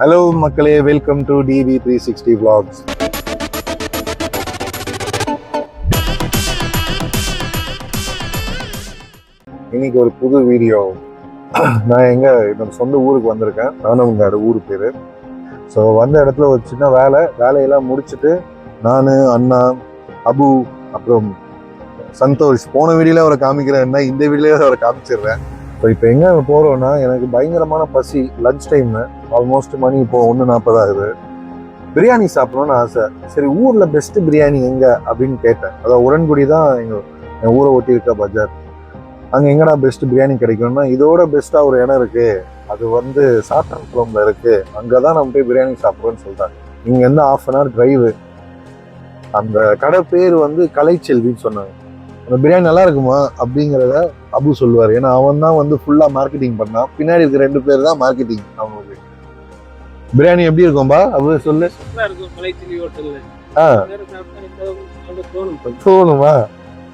Hello மக்களே. Welcome to TV three sixty vlogs. இன்னைக்கு ஒரு புது வீடியோ. நான் எங்கே நம்ம சொந்த ஊருக்கு வந்திருக்கேன். நானுங்காடு ஊர் பேர். ஸோ வந்த இடத்துல ஒரு சின்ன வேலை. வேலையெல்லாம் முடிச்சுட்டு நான் அண்ணா அபு அப்புறம் சந்தோஷ். போன வீடியோவில் அவரை காமிக்கிறேன்னா இந்த வீடியோவில் அவரை காமிச்சிடுறேன். ஸோ இப்போ எங்கே போகிறோன்னா எனக்கு பயங்கரமான பசி லஞ்ச் டைம் ஆல்மோஸ்ட் மணி இப்போ ஒன்று நாற்பது ஆகுது. பிரியாணி சாப்பிடணும்னு ஆசை. சரி ஊரில் பெஸ்ட்டு பிரியாணி எங்கே அப்படின்னு கேட்டேன். அதாவது உடன்குடி தான் எங்கள் என் ஊரை ஒட்டி இருக்க பஜார். அங்கே எங்கடா பெஸ்ட்டு பிரியாணி கிடைக்கும்னா இதோட பெஸ்ட்டாக ஒரு இடம் இருக்குது அது வந்து சாத்தான்குளம்ல இருக்குது அங்கே தான் நம்ம போய் பிரியாணி சாப்பிடுவோம்னு சொல்கிறாங்க இங்கேருந்து ஆஃப் அன் ஹவர் டிரைவு அந்த கடை பேர் வந்து கலைச்செல்வின்னு சொன்னாங்க. அந்த பிரியாணி நல்லா இருக்குமா அப்படிங்கிறத அபு சொல்லுவார். ஏன்னா அவன் தான் வந்து ஃபுல்லாக மார்க்கெட்டிங் பண்ணான் பின்னாடி இருக்க ரெண்டு பேர் தான் மார்க்கெட்டிங் அவங்களுக்கு. பிரியாணி எப்படி இருக்கும்பா? அபு சொல்லு. ஆ. தோணும்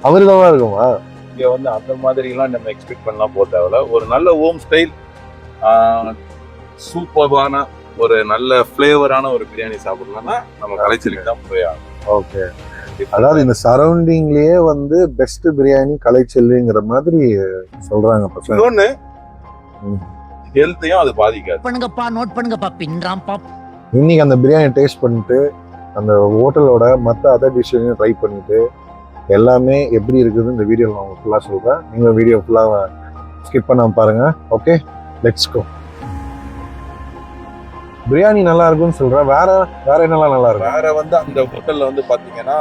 அமிர்தமா இருக்குமா? இங்க வந்து அந்த மாதிரி எல்லாம் நம்ம எக்ஸ்பெக்ட் பண்ணலாம் போக தேவையில்ல. ஒரு நல்ல ஹோம் ஸ்டைல் சூப்பர்பான ஒரு நல்ல ஃப்ளேவரான ஒரு பிரியாணி சாப்பிடலாம்னா நம்ம கலைச்சலுக்கு தான் போய். ஓகே அதாவது இந்த சரௌண்டிங்லயே வந்து பெஸ்ட் பிரியாணி கலைச்செல்விங்கிற மாதிரி சொல்றாங்க பசங்க. இன்னொன்னு. ஹெல்த்தையும் அது பாதிக்காது. பண்ணுங்கப்பா நோட் பண்ணுங்கப்பா பின்றாம்பா இன்னைக்கு அந்த பிரியாணி டேஸ்ட் பண்ணிட்டு அந்த ஹோட்டலோட மற்ற அதர் டிஷ்ஷையும் ட்ரை பண்ணிட்டு எல்லாமே எப்படி இருக்குதுன்னு இந்த வீடியோவில் நான் உங்களுக்கு ஃபுல்லாக சொல்கிறேன் நீங்கள் வீடியோ ஃபுல்லாக ஸ்கிப் பண்ணாம பாருங்க. ஓகே லெட்ஸ் கோ பிரியாணி நல்லா இருக்கும்னு சொல்கிறேன் வேற வேற என்னலாம் நல்லா இருக்கும் வேற வந்து அந்த ஹோட்டல்ல வந்து பாத்தீங்கன்னா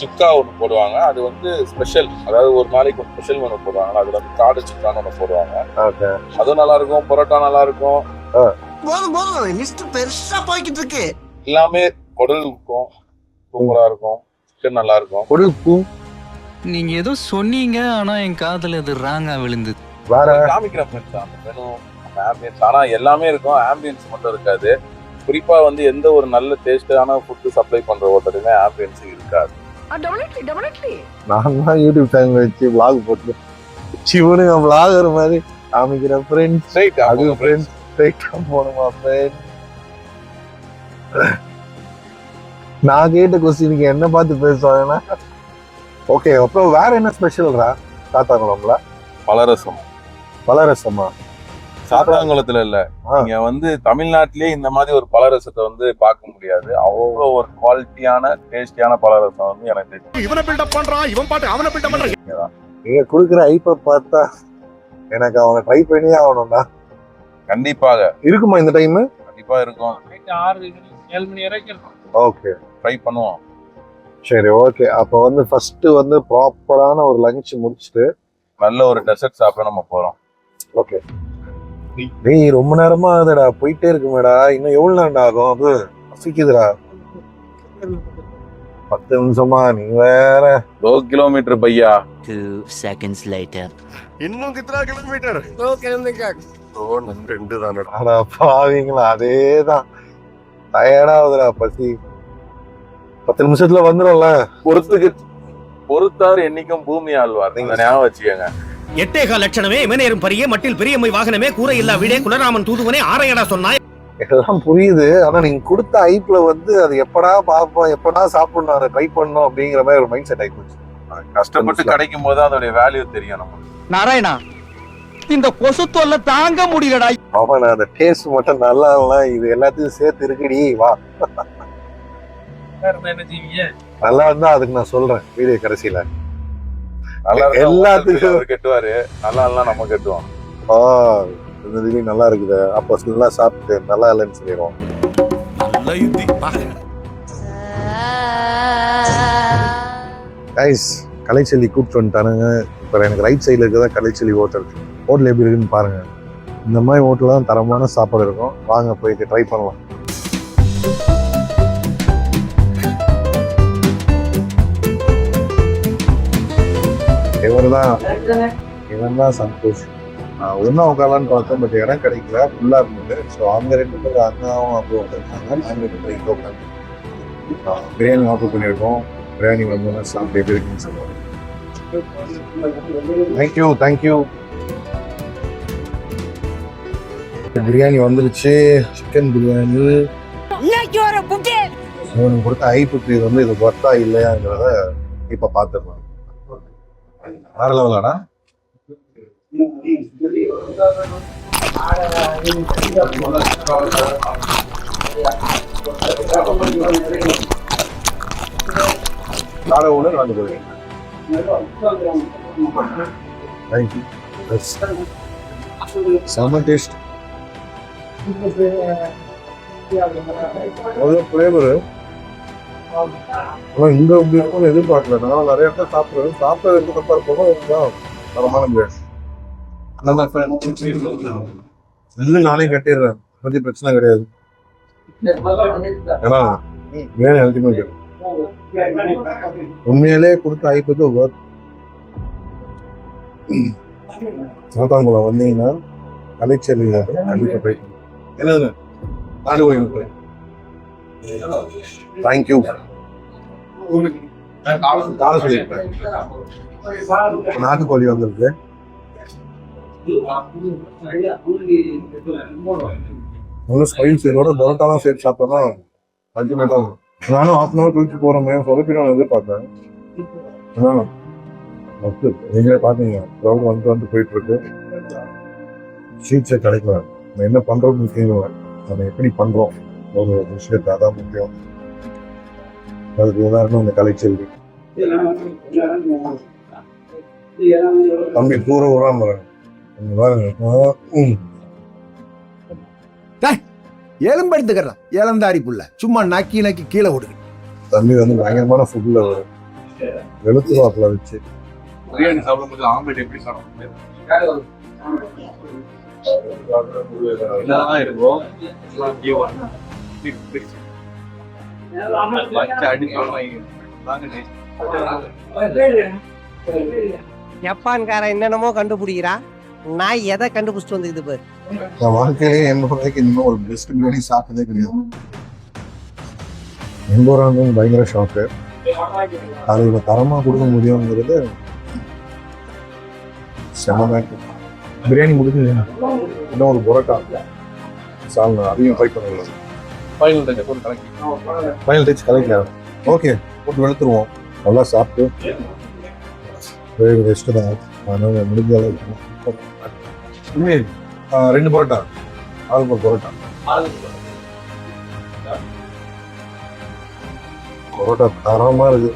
சுக்கா ஒன்று போடுவாங்க. அது வந்து ஸ்பெஷல் அதாவது ஒரு நாளைக்கு ஒரு ஸ்பெஷல் ஒன்று போடுவாங்க. அதுல வந்து காடு சுக்கான்னு ஒன்று போடுவாங்க. ஓகே. அதுவும் நல்லா இருக்கும் பரோட்டா நல்லா இருக்கும் போதும் போதும். லிஸ்ட் பெருசா போய்கிட்டு இருக்கு எல்லாமே குடல் இருக்கும் சூப்பரா இருக்கும். சிக்கன் நல்லா இருக்கும் பொருள் பூ நீங்க ஏதோ சொன்னீங்க ஆனா என் காதுல இது ராங்கா விழுந்தது. வேற? காமிக்கிற ஃப்ரெண்ட்ஸ் தான் மெனு ஆம்பியன்ஸ் ஆனா எல்லாமே இருக்கும். ஆம்பியன்ஸ் மட்டும் இருக்காது. குறிப்பா வந்து எந்த ஒரு நல்ல டேஸ்டான ஃபுட்டு சப்ளை பண்ற ஹோட்டலுமே ஆம்பியன்ஸ் இருக்காது. நான் தான் யூடியூப் சேனல் வச்சு vlog போட்டு சிவனுங்க vlogger மாதிரி காமிக்கிற ஃப்ரெண்ட்ஸ் ரைட் அது ஃப்ரெண்ட்ஸ் ஸ்ட்ரைட்டா போகணுமா ஃப்ரெண்ட் நான் கேட்ட கொஸ்டினுக்கு என்ன பார்த்து பேசுவாங்கன்னா ஓகே அப்புறம் வேற என்ன ஸ்பெஷல்ரா சாத்தாங்குளம்ல பலரசம். பலரசமா? சாத்தாங்குளத்துல இல்ல ஆ. நீங்க வந்து தமிழ்நாட்டிலேயே இந்த மாதிரி ஒரு பலரசத்தை வந்து பார்க்க முடியாது. அவ்வளோ ஒரு குவாலிட்டியான டேஸ்டியான பலரசம் வந்து எனக்கு தெரியும். இவனை பில்டப் பண்றான் இவன் பாட்டு அவனை பில்டப் பண்றான். நீங்க கொடுக்குற ஐப்ப பார்த்தா எனக்கு அவனை ட்ரை பண்ணியே ஆகணும்டா. கண்டிப்பாக. இருக்குமா இந்த டைம் கண்டிப்பா இருக்கும். ஏழு மணி வரைக்கும் ஓகே ட்ரை பண்ணுவோம். சரி ஓகே அப்போ வந்து ஃபர்ஸ்ட் வந்து ப்ராப்பரான ஒரு லஞ்ச் முடிச்சுட்டு நல்ல ஒரு டெசர்ட் சாப்பிட நம்ம போறோம். ஓகே டேய் ரொம்ப நேரமா ஆகுதுடா. போயிட்டே இருக்குமேடா. இன்னும் எவ்வளவு நேரம் ஆகும்? அது பசிக்குதுடா பத்து நிமிஷமா நீ வேற. டோ கிலோமீட்டர் பையா? டூ செகண்ட்ஸ் லைட்டர் இன்னும் கித்தனா கிலோமீட்டர்? டோ கிலோமீட்டர் டோ ரெண்டு தானடா. அடா பாவீங்களா? அதே தான் டயர்டா பசி. பத்து நிமிஷத்துல வந்துடும்ல பொறுத்துக்கு பொறுத்தாரு என்னைக்கும் பூமி ஆழ்வார். நீங்க ஞாபகம் வச்சுக்கோங்க. எட்டேகா லட்சணமே இமனேரும் பரியே மட்டில் பெரியம்மை வாகனமே கூரை இல்லா வீடே குலராமன் தூதுவனே ஆரையடா சொன்னாய். எல்லாம் புரியுது ஆனா நீங்க கொடுத்த ஐப்ல வந்து அது எப்படா பார்ப்போம் எப்படா சாப்பிடணும் அதை ட்ரை பண்ணணும் அப்படிங்கிற மாதிரி ஒரு மைண்ட் செட் ஆகி போச்சு கஷ்டப்பட்டு கிடைக்கும் போது அதோடைய வேல்யூ தெரியும் நமக்கு. நாராயணா இந்த கொசு தொல்லை தாங்க முடியலடா. அவன் அந்த டேஸ்ட் மட்டும் நல்லா இல்ல இது எல்லாத்தையும் சேர்த்து இருக்குடி வா. நல்லா இருந்தா அதுக்கு நான் சொல்றேன் வீடியோ கடைசியில. நல்லா எல்லாத்துக்கும் அவர் கெட்டுவாரு. நல்லா இல்லைன்னா நம்ம கெட்டுவோம். ஆ இந்த வீடியோ நல்லா இருக்குது. அப்போ நல்லா சாப்பிட்டு நல்லா இல்லைன்னு சொல்லிடுவோம். நல்ல யுத்தி கைஸ் கலைச்செல்வி கூப்பிட்டு வந்துட்டானுங்க. இப்போ எனக்கு ரைட் சைடில் இருக்கிறதா கலைச்செல்வி ஹோட்டல் ஹோட்டல் எப்படி இருக்குன்னு பாருங்க. இந்த மாதிரி ஹோட்டலில் தான் தரமான சாப்பாடு இருக்கும். வாங்க போயிட்டு ட்ரை பண்ணலாம். இவர் தான் இவன் தான் சந்தோஷ் ஒன்றா உட்காரலான்னு பார்த்தேன் பட் இடம் கிடைக்கல. ஃபுல்லாக இருந்தது. ஸோ அவங்க ரெண்டு பேர் அண்ணாவும் அப்போ உட்காந்துருக்காங்க நாங்கள் ரெண்டு பேர் இங்கே உட்காந்து பிரியாணி ஆர்டர் பண்ணியிருக்கோம். பிரியாணி வந்தோன்னா சாப்பிட்டு எப்படி இருக்குன்னு சொல்லுவாங்க. Thank you thank you biryani வந்துருச்சு. சிக்கன் பிரியாணி. அவனுக்கு கொடுத்த ஐப்புக்கு வந்து இது ஒர்த்தா இல்லையாங்கிறத இப்ப பாத்துடலாம் வேற லெவலாடா காடை ஒன்று நாலு கோழி தேங்க்யூ செம்ம டேஸ்ட் அவ்வளோ ஃப்ளேவரு ஆனால் இங்கே இப்படி இருக்கும்னு எதிர்பார்க்கல. நான் நிறைய இடத்துல சாப்பிட்றேன் சாப்பிட்றதுக்கு கம்பேர் பண்ணுவோம் தான் தரமான பிரியாணி நெல்லு நானே கட்டிடுறேன். பற்றி பிரச்சனை கிடையாது. ஏன்னா பிரியாணி அல்டிமேட் உண்மையிலே கொடுத்த ஐப்பது ஒர்க் சாத்தாங்குளம் வந்தீங்கன்னா கலைச்செல்வியில் கண்டிப்பாக போய் என்னது நாடு கோயில் தேங்க்யூ காலை சொல்லியிருப்பேன் நாட்டுக்கோழி வந்திருக்கு. ஒன்றும் ஸ்பைசரோட பரோட்டாலாம் சேர்த்து சாப்பிட்டோம்னா அல்டிமேட்டாக நானும் ஹாஃப் அன் ஹவர் கழிச்சு போகிறோமே சொதப்பிடும் எதிர்பார்த்தேன். அதான் மொத்து நீங்களே பார்த்தீங்க க்ரௌட் வந்து வந்து போயிட்டு இருக்கு. சீட்ஸே கிடைக்கல. நம்ம என்ன முக்கியம் இல்லை. நம்ம எப்படி பண்றோம்? ஒரு விஷயத்தை அதான் முக்கியம். அதுக்கு உதாரணம் இந்த கலைச்செல்வி தம்பி தூர உராம இங்க பாருங்க ஆ, ம். எலும்பெடுத்துக்கிறான் இளந்தாரி புள்ள. சும்மா நக்கி நக்கி கீழே விடுங்க தம்பி வந்து பயங்கரமான ஃபுட்ல வரும். வெளுத்து வாப்பில் வச்சு. பிரியாணி சாப்பிடும்போது ஆம்லெட் எப்படி சாப்பிட இருக்கும்? ஜப்பான்கார என்னென்னமோ கண்டுபிடிக்கிறா. நான் எதை கண்டுபிடிச்சிட்டு வந்துக்குது பாரு. என் வாழ்க்கையிலேயே எண்பது ரூபாய்க்கு இன்னும் ஒரு பெஸ்ட் பிரியாணி சாப்பிட்டதே கிடையாது. எண்பது வந்து பயங்கர ஷாக்கு அதை இவ்வளோ தரமாக கொடுக்க முடியுங்கிறது செம பிரியாணி முடிஞ்சது இன்னும் ஒரு புரோட்டா. சால்னா அதையும் ட்ரை பண்ணல ஃபைனல் டச் ஃபைனல் கலைக்கலாம் ஓகே போட்டு வெளுத்துருவோம். நல்லா சாப்பிட்டு. ரெஸ்ட்டு தான் அதனால முடிஞ்ச அளவுக்கு ரெண்டு பரோட்டா. ஆளுக்கு ஒரு பரோட்டா. பரோட்டா. தரமா இருக்கு.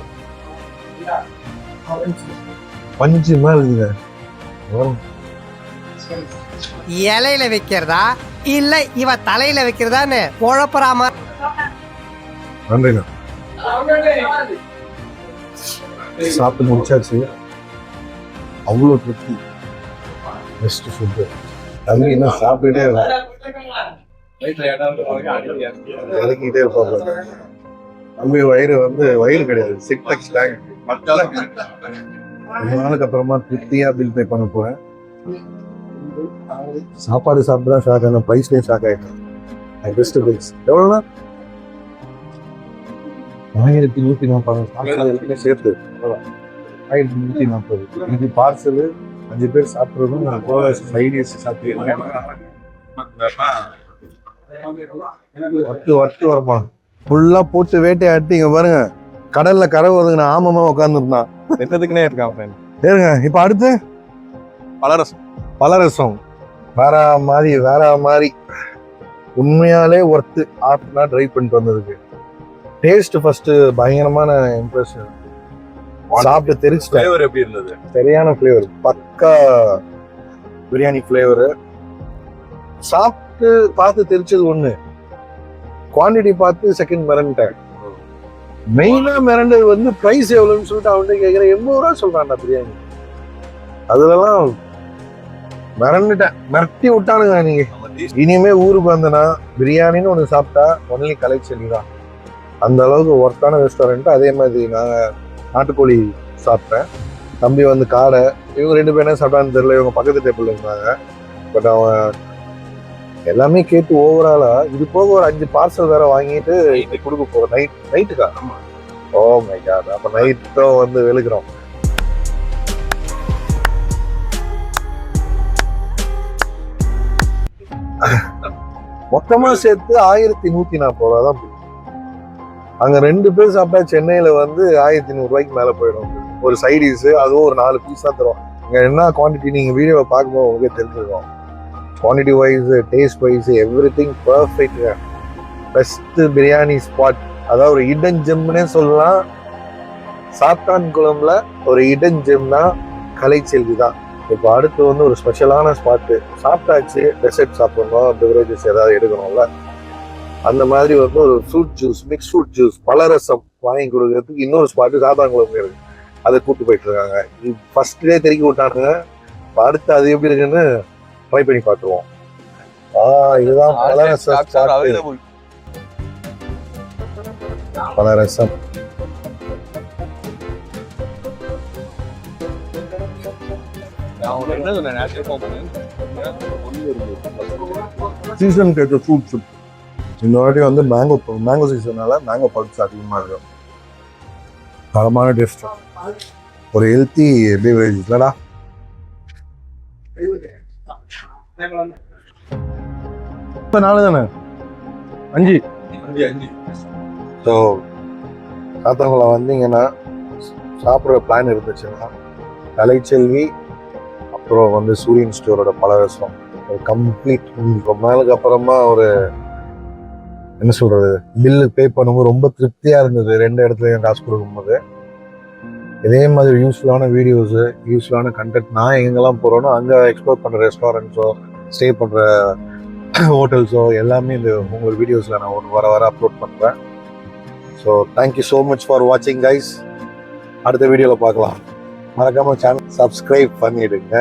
பஞ்சுமா இருக்குங்க. வரும். இலையில வைக்கிறதா? இல்ல இவ தலையில வைக்கிறதான்னு குழப்பறாம. நன்றிண்ணா. சாப்பிட்டு முடிச்சாச்சு. அவ்வளோ திருப்தி. பெஸ்ட் ஃபுட்டு தம்பி என்ன சாப்பிட்டுட்டே இருக்கான் இறக்கிட்டே இருப்பாங்க தம்பி வயிறு வந்து வயிறு கிடையாது. சிக் டெக்ஸ் டேங்க் ரொம்ப நாளுக்கு அப்புறமா திருப்தியா பில் பே பண்ண போறேன். சாப்பாடு சாப்பிட்டு தான் ஷாக் ஆனேன் ப்ரைஸ்லேயே ஷாக் ஆயிட்டேன் பெஸ்ட் ப்ரைஸ் எவ்வளோண்ணா ஆயிரத்தி நூற்றி நாற்பது சேர்த்து ஆயிரத்தி நூற்றி நாற்பது இது பார்சலு அஞ்சு பேர் சாப்பிட்றதும் போக சைடிஸ் சாப்பிட்டு வட்டு வட்டு வரமா ஃபுல்லா போட்டு வேட்டையாட்டி இங்க பாருங்க. கடல்ல கரை ஒதுங்கின ஆமமா உட்காந்துருந்தான் என்னதுக்குனே இருக்கான் ஃப்ரெண்ட் ஏறுங்க இப்ப அடுத்து? பலரசம். பலரசம் வேற மாதிரி வேற மாதிரி. உண்மையாலே ஒர்த்து ஆப்னா ட்ரை பண்ணிட்டு வந்ததுக்கு. டேஸ்ட் ஃபர்ஸ்ட் பயங்கரமான இம்ப்ரெஷன் சாப்பிட்டு தெரிச்சிட்டேன் எப்படி இருந்தது? சரியான ஃப்ளேவர் பக்கா பிரியாணி ஃப்ளேவரு சாப்பிட்டு பார்த்து தெரிச்சது ஒண்ணு. குவாண்டிட்டி பார்த்து செகண்ட் மிரண்டேன் மெயினா மிரண்டது வந்து ப்ரைஸ் எவ்வளோன்னு சொல்லிட்டு அவன்கிட்ட கேட்குறேன் எண்பது ரூபா சொல்றான்டா பிரியாணி. அதுலலாம் மிரண்டுட்டேன். மிரட்டி விட்டானுங்க நீங்க. இனிமே ஊருக்கு வந்தேன்னா பிரியாணின்னு ஒன்று சாப்பிட்டா ஒன்லி கலெக்ஷன் தான் அந்த அளவுக்கு ஒர்த்தான ரெஸ்டாரண்ட் அதே மாதிரி நாங்கள் நாட்டுக்கோழி சாப்பிட்டேன். தம்பி வந்து காடை இவங்க ரெண்டு பேரும் என்ன சாப்பிட்டான்னு தெரியல. இவங்க பக்கத்து டேபிள் இருந்தாங்க. பட் அவன் எல்லாமே கேட்டு ஓவராலா இது போக ஒரு அஞ்சு பார்சல் வேற வாங்கிட்டு கொடுக்க போறோம். நைட் நைட்டுக்கா ஓ மை காட் அப்ப நைட்டும் வந்து வெளுக்கிறோம். மொத்தமா சேர்த்து ஆயிரத்தி நூத்தி நாற்பது ரூபா தான். அங்க ரெண்டு பேர் சாப்பிட்டா சென்னையில வந்து ஆயிரத்தி நூறு ரூபாய்க்கு மேல போயிடும் ஒரு சைடிஸ் அதுவும் ஒரு நாலு பீஸ் தான் தரும். இங்க என்ன குவான்டிட்டி நீங்க வீடியோவை பார்க்கும்போது உங்களுக்கே தெரிஞ்சிருக்கும். Quantity wise taste wise everything perfect best biryani spot அதாவது ஒரு இடன் ஜெம்னே சொல்லலாம். சாத்தான் குளம்ல ஒரு இடன் ஜெம்னா கலைச்செல்வி தான். இப்போ அடுத்து வந்து ஒரு ஸ்பெஷலான ஸ்பாட்டு சாப்பிட்டாச்சு டெசர்ட் சாப்பிடணும் பெவரேஜஸ் ஏதாவது எடுக்கணும்ல? அந்த மாதிரி வந்து ஒரு fruit juice mix fruit juice பலரசம் வாங்கி கொடுக்கறதுக்கு இன்னொரு ஸ்பாட்டு சாத்தாங்குளம் இருக்கு. அதை கூட்டு போயிட்டு இருக்காங்க. ஃபர்ஸ்ட் டே தெருக்கி விட்டானுங்க. அடுத்து அது எப்படி இருக்குன்னு ட்ரை பண்ணி பார்த்துருவோம். ஆ இதுதான் பலரசம் spot. பலரசம் சீசன் கேட்ட ஃப்ரூட் ஃபுட் இந்த வாட்டி வந்து மேங்கோ மேங்கோ சீசனால மேங்கோ பல்ப்ஸ் அதிகமாக இருக்கும். தரமான டேஸ்ட் ஒரு ஹெல்த்தி பீவரேஜ் இல்லடா. இப்போ நாலு தானே? அஞ்சு. ஸோ சாத்தங்குளம் வந்தீங்கன்னா சாப்பிட்ற பிளான் இருந்துச்சுன்னா கலைச்செல்வி அப்புறம் வந்து சூரியன் ஸ்டோரோட பலரசம் ஒரு கம்ப்ளீட் ரொம்ப நாளுக்கு அப்புறமா ஒரு என்ன சொல்றது பில்லு பே பண்ணும்போது ரொம்ப திருப்தியா இருந்தது. ரெண்டு இடத்துலையும் காசு கொடுக்கும்போது. இதே மாதிரி யூஸ்ஃபுல்லான வீடியோஸு யூஸ்ஃபுல்லான கண்டென்ட் நான் எங்கெல்லாம் போகிறேனோ அங்கே எக்ஸ்ப்ளோர் பண்ணுற ரெஸ்டாரண்ட்ஸோ ஸ்டே பண்ணுற ஹோட்டல்ஸோ எல்லாமே இந்த உங்கள் வீடியோஸில் நான் ஒன்று வர வர அப்லோட் பண்ணுறேன் so thank you so much for வாட்சிங் கைஸ் அடுத்த வீடியோவில் பார்க்கலாம். மறக்காம சேனல் சப்ஸ்கிரைப் பண்ணிடுங்க.